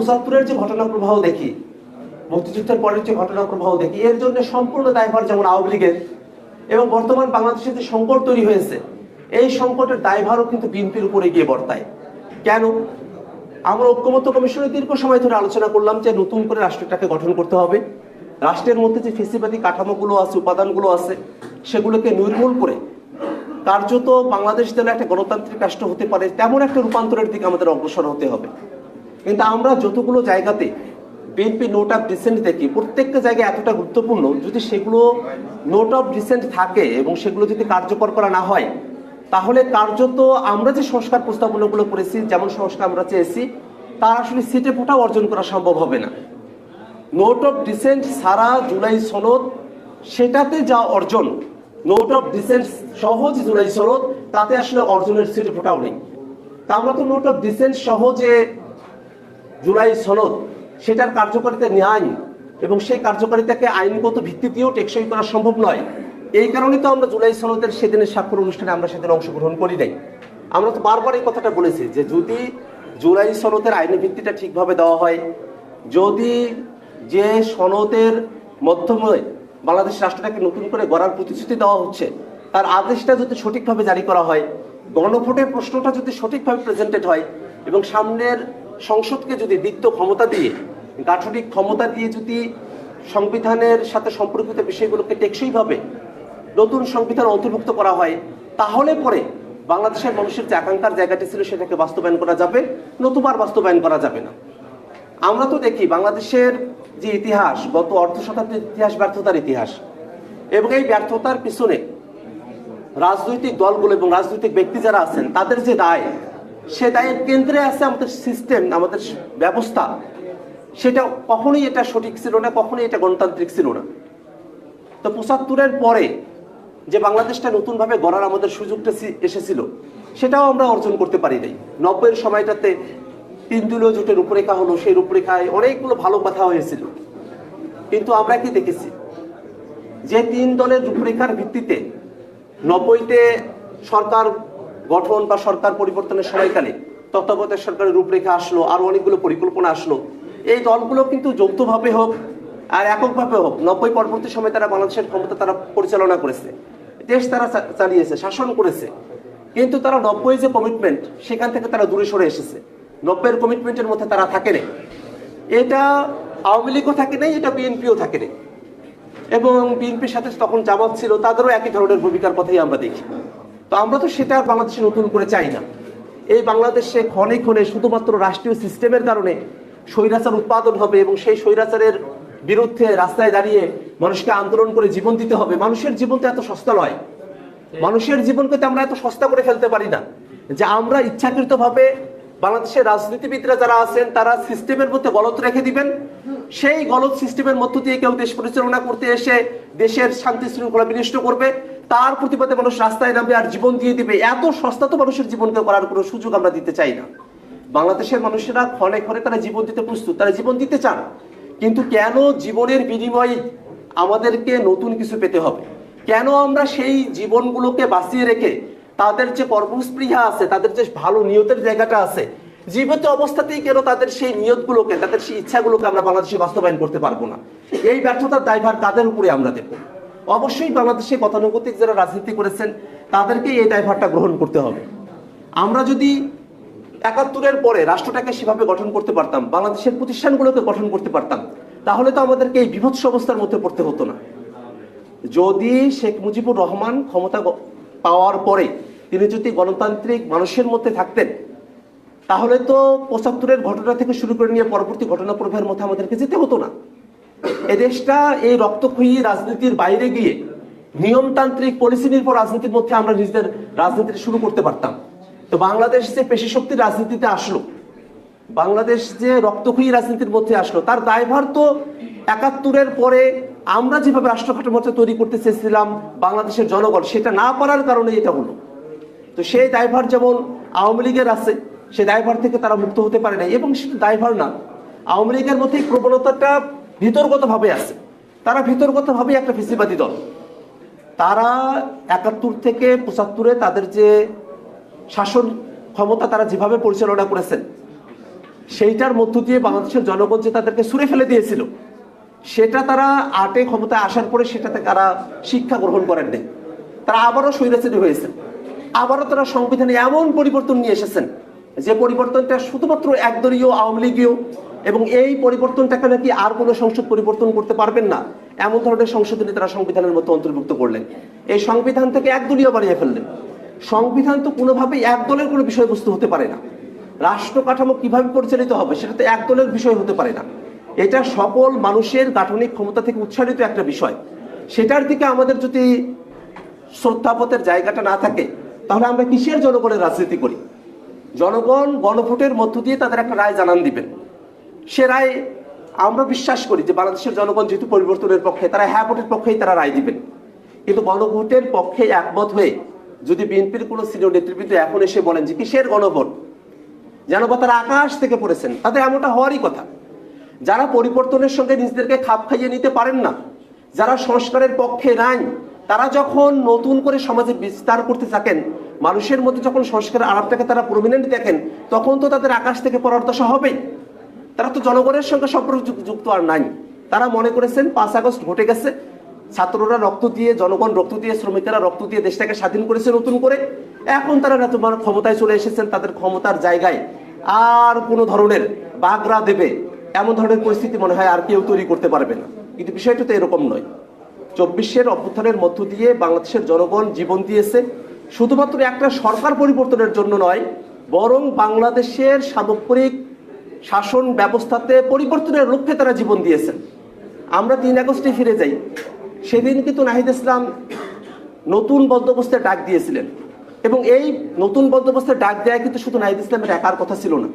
পঁচাত্তরের যে ঘটনা প্রবাহ দেখি, মুক্তিযুদ্ধের পরের যে ঘটনা প্রবাহ দেখি, এর জন্য সম্পূর্ণ দায়ভার যেমন আওয়ামী লীগের এবং বর্তমান বাংলাদেশে যে সংকট তৈরি হয়েছে, এই সংকটের দায়ভারও কিন্তু বিএনপির উপরে গিয়ে বর্তায়। কেন? আমরা ঐক্যমত্য কমিশনে দীর্ঘ সময় ধরে আলোচনা করলাম যে নতুন করে রাষ্ট্রটাকে গঠন করতে হবে। রাষ্ট্রের মধ্যে যে ফেসিবাদী কাঠামোগুলো আছে, উপাদানগুলো আছে, সেগুলোকে নির্মূল করে কার্যত বাংলাদেশ যেন একটা গণতান্ত্রিক রাষ্ট্র হতে পারে, তেমন একটা রূপান্তরের দিকে আমাদের অগ্রসর হতে হবে। কিন্তু আমরা যতগুলো জায়গাতে বিএনপি নোট অফ ডিসেন্ট দেখি, প্রত্যেকটা জায়গায় এতটা গুরুত্বপূর্ণ। যদি সেগুলো নোট অফ ডিসেন্ট থাকে এবং সেগুলো যদি কার্যকর করা না হয়, তাহলে কার্যত আমরা যে সংস্কার প্রস্তাবনাগুলো করেছি, যেমন সংস্কার আমরা চেয়েছি, তার আসলে সিটে ফোটাও অর্জন করা সম্ভব হবে না। নোট অফ ডিসেন্ট সারা জুলাই সনদ, সেটাতে যা অর্জন নোট অফ ডিসেন্ট সহজ জুলাই সনদ, তাতে আসলে অর্জনের সিটে ফোটাও নেই। তা আমরা তো নোট অফ ডিসেন্ট সহজে জুলাই সনদ, সেটার কার্যকারিতা ন্যায় এবং সেই কার্যকারিতাকে আইনগত ভিত্তি দিয়েও টেকসই করা সম্ভব নয়। এই কারণে তো আমরা জুলাই সনদের সেদিনের স্বাক্ষর অনুষ্ঠানে আমরা সেদিন অংশগ্রহণ করি নাই। আমরা তো বারবার এই কথাটা বলেছি যে যদি জুলাই সনদের আইনি ভিত্তিটা ঠিকভাবে দেওয়া হয়, যদি যে সনদের মাধ্যমে বাংলাদেশ রাষ্ট্রটাকে নতুন করে গড়ার প্রতিশ্রুতি দেওয়া হচ্ছে, তার আদেশটা যদি সঠিকভাবে জারি করা হয়, গণভোটের প্রশ্নটা যদি সঠিকভাবে প্রেজেন্টেড হয় এবং সামনের সংসদকে যদি দিত্য ক্ষমতা দিয়ে, গাঠনিক ক্ষমতা দিয়ে যদি সংবিধানের সাথে সম্পর্কিত বিষয়গুলোকে টেকসইভাবে নতুন সংবিধান অন্তর্ভুক্ত করা হয়, তাহলে পরে বাংলাদেশের মানুষের যে আকাঙ্ক্ষার জায়গাটি ছিল সেটাকে বাস্তবায়ন করা যাবে নতুবার বাস্তবায়ন করা যাবে না। আমরা তো দেখি বাংলাদেশের যে ইতিহাস, গত অর্ধ শতাব্দীর ইতিহাস, ব্যর্থতার ইতিহাস, এবং এই ব্যর্থতার পিছনে রাজনৈতিক দলগুলো এবং রাজনৈতিক ব্যক্তি যারা আছেন, তাদের যে দায় সে দায়ের কেন্দ্রে আছে আমাদের সিস্টেম আমাদের ব্যবস্থা। সেটা কখনোই এটা সঠিক ছিল না, কখনোই এটা গণতান্ত্রিক ছিল না। তো পঁচাত্তরের পরে যে বাংলাদেশটা নতুনভাবে গড়ার আমাদের সুযোগটা এসেছিল, সেটাও আমরা অর্জন করতে পারি নাই। নব্বইয়ের সময়টাতে তিন দলীয় জোটের রূপরেখা হলো, সেই রূপরেখায় অনেকগুলো ভালো কথা হয়েছিল। কিন্তু আমরা কি দেখেছি? যে তিন দলের রূপরেখার ভিত্তিতে নব্বইতে সরকার গঠন বা সরকার পরিবর্তনের সময়কালে তত্ত্বাবধায়ক সরকারের রূপরেখা আসলো, আর অনেকগুলো পরিকল্পনা আসলো। এই দলগুলো কিন্তু যৌথভাবে হোক আর এককভাবে হোক, নব্বই পরবর্তী সময় তারা বাংলাদেশের ক্ষমতা তারা পরিচালনা করেছে। দেশ তারা চালিয়েছে, শাসন করেছে। কিন্তু তারা নব্বই যে কমিটমেন্ট সেখান থেকে তারা দূরে সরে এসেছে। নব্বইয়ের কমিটমেন্টের মধ্যে তারা থাকে না। এটা আওয়ামী লীগও থাকে নাই এটা বিএনপিও থাকে নাই এবং বিএনপির সাথে তখন জামাত ছিল, তাদেরও একই ধরনের ভূমিকার কথাই আমরা দেখি। তো আমরা তো সেটা আর বাংলাদেশে নতুন করে চাই না। এই বাংলাদেশে ক্ষণে ক্ষণে শুধুমাত্র রাষ্ট্রীয় সিস্টেমের কারণে স্বৈরাচার উৎপাদন হবে এবং সেই স্বৈরাচারের বিরুদ্ধে রাস্তায় দাঁড়িয়ে মানুষকে আন্দোলন করে জীবন দিতে হবে। মানুষের জীবন তো এত সস্তা নয়। মানুষের জীবনকে তো আমরা এত সস্তা করে ফেলতে পারি না। যে আমরা ইচ্ছাকৃতভাবে বাংলাদেশের রাজনীতিবিদরা যারা আছেন, তারা সিস্টেমের মধ্যে গলত রেখে দিবেন। সেই গলত সিস্টেমের মধ্য দিয়ে কেউ দেশ পরিচালনা করতে এসে দেশের শান্তি শৃঙ্খলা বিনষ্ট করবে। তার প্রতিবাদে মানুষ রাস্তায় নামবে আর জীবন দিয়ে দিবে। এত সস্তা তো মানুষের জীবনকে করার কোনো সুযোগ আমরা দিতে চাই না। বাংলাদেশের মানুষেরা ক্ষণে ক্ষণে তারা জীবন দিতে প্রস্তুত, তারা জীবন দিতে চান। কিন্তু কেন জীবনের বিনিময়ে আমাদেরকে নতুন কিছু পেতে হবে? কেন আমরা সেই জীবনগুলোকে বাঁচিয়ে রেখে তাদের যে কর্মস্পৃহা আছে, তাদের যে ভালো নিয়তের জায়গাটা আছে, জীবিত অবস্থাতেই কেন তাদের সেই নিয়তগুলোকে, তাদের সেই ইচ্ছাগুলোকে আমরা বাংলাদেশে বাস্তবায়ন করতে পারব না? এই ব্যর্থতার দায়ভার কাদের উপরে আমরা দেবো অবশ্যই বাংলাদেশে গতানুগতিক যারা রাজনীতি করেছেন, তাদেরকেই এই দায়ভারটা গ্রহণ করতে হবে। আমরা যদি একাত্তরের পরে রাষ্ট্রটাকে সেভাবে গঠন করতে পারতাম, বাংলাদেশের প্রতিষ্ঠানগুলোকে গঠন করতে পারতাম, তাহলে তো আমাদেরকে এই বিভৎস অবস্থার মধ্যে পড়তে হতো না। যদি শেখ মুজিবুর রহমান ক্ষমতা পাওয়ার পরে তিনি যদি গণতান্ত্রিক মানুষের মধ্যে থাকতেন, তাহলে তো পঁচাত্তরের ঘটনা থেকে শুরু করে নিয়ে পরবর্তী ঘটনা প্রবাহের মধ্যে আমাদেরকে যেতে হতো না। এ দেশটা এই রক্তক্ষয়ী রাজনীতির বাইরে গিয়ে নিয়মতান্ত্রিক পলিসি নির্ভর রাজনীতির মধ্যে আমরা নিজেদের রাজনীতি শুরু করতে পারতাম। তো বাংলাদেশ যে পেশি শক্তির রাজনীতিতে আসলো, বাংলাদেশ যে রক্তক্ষয়ী রাজনীতির মধ্যে আসলো, তার দায়ভার তো একাত্তরের পরে আমরা যেভাবে রাষ্ট্র কাঠামোটা তৈরি করতে চেয়েছিলাম বাংলাদেশের জনগণ, সেটা না পারার কারণে এটা হলো। তো সেই দায়ভার যেমন আওয়ামী লীগের আছে, সেই দায়ভার থেকে তারা মুক্ত হতে পারে না এবং শুধু দায়ভার না। আওয়ামী লীগের মধ্যে প্রবণতাটা ভিতরগতভাবে আছে। তারা ভিতরগতভাবে একটা ফেসিবাদী দল। তারা একাত্তর থেকে পঁচাত্তরে তাদের যে শাসন ক্ষমতা তারা যেভাবে পরিচালনা করেছেন, সেইটার মধ্য দিয়ে বাংলাদেশের জনগণ যে তাদেরকে সুরে ফেলে দিয়েছিল, সেটা তারা আটে ক্ষমতায় আসার পরে সেটাতে তারা শিক্ষা গ্রহণ করেননি তারা আবারও স্বৈরাচারী হয়েছেন। আবারও তারা সংবিধানে এমন পরিবর্তন নিয়ে এসেছেন, যে পরিবর্তনটা শুধুমাত্র একদলীয় আওয়ামী লীগীয় এবং এই পরিবর্তনটাকে নাকি আর কোনো সংসদ পরিবর্তন করতে পারবেন না। এমন ধরনের সংশোধনী তারা সংবিধানের মধ্যে অন্তর্ভুক্ত করলেন। এই সংবিধান থেকে একদলীয় বানিয়ে ফেললেন। সংবিধান তো কোনোভাবেই এক দলের কোনো বিষয়বস্তু হতে পারে না। রাষ্ট্র কাঠামো কীভাবে পরিচালিত হবে সেটা তো এক দলের বিষয় হতে পারে না। এটা সকল মানুষের গাঠনিক ক্ষমতা থেকে উচ্চারিত একটা বিষয়। সেটার দিকে আমাদের যদি শ্রদ্ধাপথের জায়গাটা না থাকে, তাহলে আমরা কিসের জনগণের রাজনীতি করি? জনগণ গণভোটের মধ্য দিয়ে তাদের একটা রায় জানান দিবেন। সে রায় আমরা বিশ্বাস করি যে বাংলাদেশের জনগণ যেহেতু পরিবর্তনের পক্ষে, তারা হ্যাঁ ভোটের পক্ষেই তারা রায় দিবেন। কিন্তু গণভোটের পক্ষে একমত হয়ে যদি বিএনপির কোনো সিনিয়র নেতৃবৃন্দ এখন এসে বলেন যে কিসের গণভোট? যেন বা তারা আকাশ থেকে পড়েছেন, তাদের এমনটা হওয়ারই কথা। যারা পরিবর্তনের সঙ্গে নিজেদেরকে খাপ খাইয়ে নিতে পারেন না, যারা সংস্কারের পক্ষে নাই, তারা যখন নতুন করে সমাজে বিস্তার করতে থাকেন, মানুষের মধ্যে যখন সংস্কারের আলাপটাকে তারা প্রমিনেন্ট দেখেন, তখন তো তাদের আকাশ থেকে পড়ার দশা হবেই। তারা তো জনগণের সঙ্গে সম্পর্ক যুক- যুক্ত আর নাই। তারা মনে করেছেন পাঁচ আগস্ট ঘটে গেছে। ছাত্ররা রক্ত দিয়ে, জনগণ রক্ত দিয়ে, শ্রমিকেরা রক্ত দিয়ে দেশটাকে স্বাধীন করেছে নতুন করে। এখন তারা তোমার ক্ষমতায় চলে এসেছেন, তাদের ক্ষমতার জায়গায়। আর কোনো ধরনের বাগরা দেবে, এমন ধরনের পরিস্থিতি মনে হয় আর কেউ তৈরি করতে পারবে না। কিন্তু বিষয়টা তো এরকম নয়। চব্বিশের অভ্যুত্থানের মধ্য দিয়ে বাংলাদেশের জনগণ জীবন দিয়েছে। শুধুমাত্র একটা সরকার পরিবর্তনের জন্য নয়, বরং বাংলাদেশের সামগ্রিক শাসন ব্যবস্থাতে পরিবর্তনের লক্ষ্যে তারা জীবন দিয়েছেন। আমরা তিন আগস্টে ফিরে যাই। সেদিন কিন্তু নাহিদ ইসলাম নতুন বন্দোবস্তের ডাক দিয়েছিলেন এবং এই নতুন বন্দোবস্তের ডাক দেওয়া কিন্তু শুধু নাহিদ ইসলামের একার কথা ছিল না।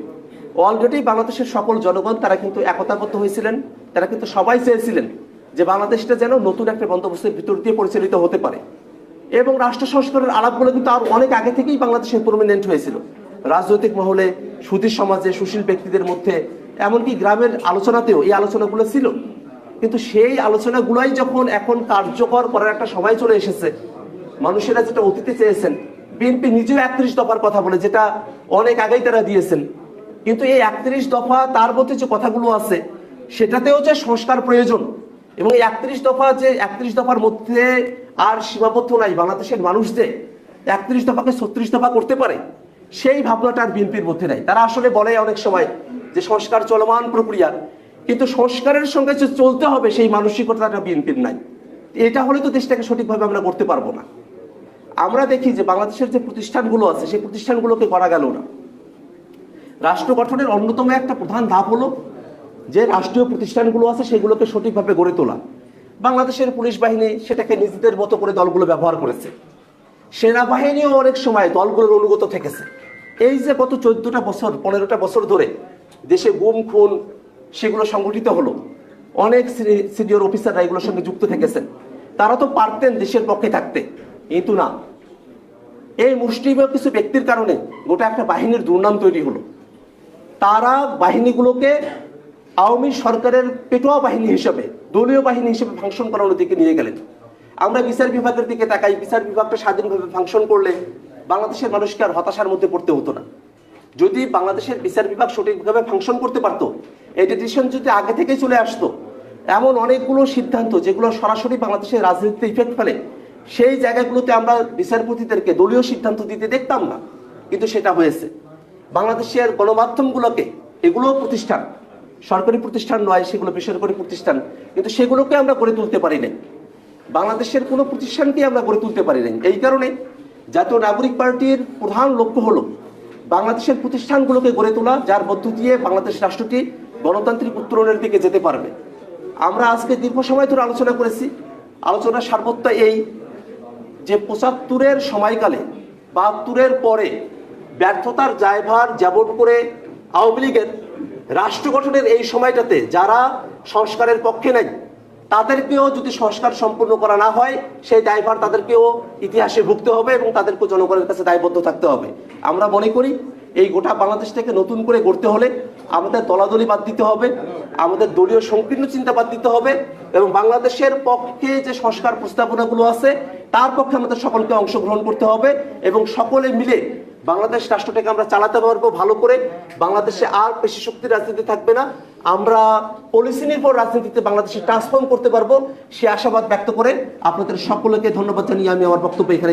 অলরেডি বাংলাদেশের সকল জনগণ তারা কিন্তু একতাবদ্ধ হয়েছিলেন। তারা কিন্তু সবাই চেয়েছিলেন যে বাংলাদেশটা যেন নতুন একটা বন্দোবস্তের ভিতর দিয়ে পরিচালিত হতে পারে। এবং রাষ্ট্র সংস্কারের আলাপগুলো কিন্তু আর অনেক আগে থেকেই বাংলাদেশে প্রমিনেন্ট হয়েছিল। রাজনৈতিক মহলে সুধীর সমাজে সুশীল ব্যক্তিদের মধ্যে, এমনকি গ্রামের আলোচনাতেও এই আলোচনাগুলো ছিল। কিন্তু সেই আলোচনাগুলোই যখন এখন কার্যকর করার একটা সময় চলে এসেছে, মানুষেরা যেটা অতীতে চেয়েছেন বিএনপি নিজেও একত্রিশ দফার কথা বলে, যেটা অনেক আগেই তারা দিয়েছেন। কিন্তু এই একত্রিশ দফা তার মধ্যে যে কথাগুলো আছে, সেটাতেও যে সংস্কার প্রয়োজন এবং এই একত্রিশ দফা যে একত্রিশ দফার মধ্যে আর সীমাবদ্ধ নাই বাংলাদেশের মানুষ যে, একত্রিশ দফাকে ছত্রিশ দফা করতে পারে সেই ভাবনাটা আর বিএনপির মধ্যে নাই। তারা আসলে বলে অনেক সময় যে সংস্কার চলমান প্রক্রিয়া, কিন্তু সংস্কারের সঙ্গে যে চলতে হবে সেই মানসিকতাটা বিএনপির নাই। এটা হলে তো দেশটাকে সঠিকভাবে আমরা করতে পারব না। আমরা দেখি যে বাংলাদেশের যে প্রতিষ্ঠানগুলো আছে, সেই প্রতিষ্ঠানগুলোকে করা গেল না। রাষ্ট্র গঠনের অন্যতম একটা প্রধান ধাপ হলো যে রাষ্ট্রীয় প্রতিষ্ঠানগুলো আছে সেগুলোকে সঠিকভাবে গড়ে তোলা। বাংলাদেশের পুলিশ বাহিনী সেটাকে নিজেদের মতো করে দলগুলো ব্যবহার করেছে। সেনাবাহিনীও অনেক সময় দলগুলোর অনুগত থেকেছে। এই যে গত চোদ্দটা বছর, পনেরোটা বছর ধরে দেশে গুম খুন সেগুলো সংগঠিত হলো। অনেক সিনিয়র অফিসাররা এগুলোর সঙ্গে যুক্ত থেকেছেন। তারা তো পারতেন দেশের পক্ষে থাকতে। কিন্তু না। এই মুষ্টিমেয় কিছু ব্যক্তির কারণে গোটা একটা বাহিনীর দুর্নাম তৈরি হলো। তারা বাহিনীগুলোকে আওয়ামী সরকারের পেটোয়া বাহিনী হিসেবে, দলীয় বাহিনী হিসেবে ফাংশন করানোর দিকে নিয়ে গেলেন। আমরা বিচার বিভাগের দিকে তাকাই, বিচার বিভাগটা স্বাধীনভাবে ফাংশন করলে বাংলাদেশের মানুষকে আর হতাশার মধ্যে পড়তে হতো না। যদি বাংলাদেশের বিচার বিভাগ সঠিকভাবে ফাংশন করতে পারতো, এই ডিসিশন যদি আগে থেকেই চলে আসতো, এমন অনেকগুলো সিদ্ধান্ত যেগুলো সরাসরি বাংলাদেশের রাজনীতিতে ইফেক্ট ফেলে, সেই জায়গাগুলোতে আমরা বিচারপতিদেরকে দলীয় সিদ্ধান্ত দিতে দেখতাম না। কিন্তু সেটা হয়েছে। বাংলাদেশের গণমাধ্যমগুলোকে এগুলো প্রতিষ্ঠান, সরকারি প্রতিষ্ঠান নয়, সেগুলো বেসরকারি প্রতিষ্ঠান, কিন্তু সেগুলোকে আমরা গড়ে তুলতে পারি নাই। বাংলাদেশের কোনো প্রতিষ্ঠানকে আমরা গড়ে তুলতে পারি নাই। এই কারণে জাতীয় নাগরিক পার্টির প্রধান লক্ষ্য হলো বাংলাদেশের প্রতিষ্ঠানগুলোকে গড়ে তোলা, যার মধ্য দিয়ে বাংলাদেশ রাষ্ট্রটি গণতান্ত্রিক উত্তরণের দিকে যেতে পারবে। আমরা আজকে দীর্ঘ সময় ধরে আলোচনা করেছি। আলোচনার সার্বত্য এই যে পঁচাত্তরের সময়কালে, বাহাত্তরের পরে ব্যর্থতার জায়ভার যেমন করে আওয়ামী লীগের রাষ্ট্র গঠনের এই সময়টাতে যারা সংস্কারের পক্ষে নাই তাদেরকেও যদি সংস্কার সম্পূর্ণ করা না হয়, সেই দায়ভার তাদেরকেও ইতিহাসে ভুগতে হবে এবং তাদেরকেও জনগণের কাছে দায়বদ্ধ থাকতে হবে। আমরা মনে করি এই গোটা বাংলাদেশটাকে নতুন করে গড়তে হলে আমাদের দলাদলি বাদ দিতে হবে, আমাদের দলীয় সংকীর্ণ চিন্তা বাদ দিতে হবে এবং বাংলাদেশের পক্ষে যে সংস্কার প্রস্তাবনাগুলো আছে, তার পক্ষে আমাদের সকলকে অংশগ্রহণ করতে হবে এবং সকলে মিলে বাংলাদেশ রাষ্ট্রটাকে আমরা চালাতে পারব ভালো করে। বাংলাদেশে আর পেশি শক্তি রাজনীতি থাকবে না। আমরা পলিসি নির্ভর রাজনীতিতে বাংলাদেশে ট্রান্সফর্ম করতে পারব, সে আশাবাদ ব্যক্ত করে আপনাদের সকলকে ধন্যবাদ জানিয়ে আমি আমার বক্তব্য এখানে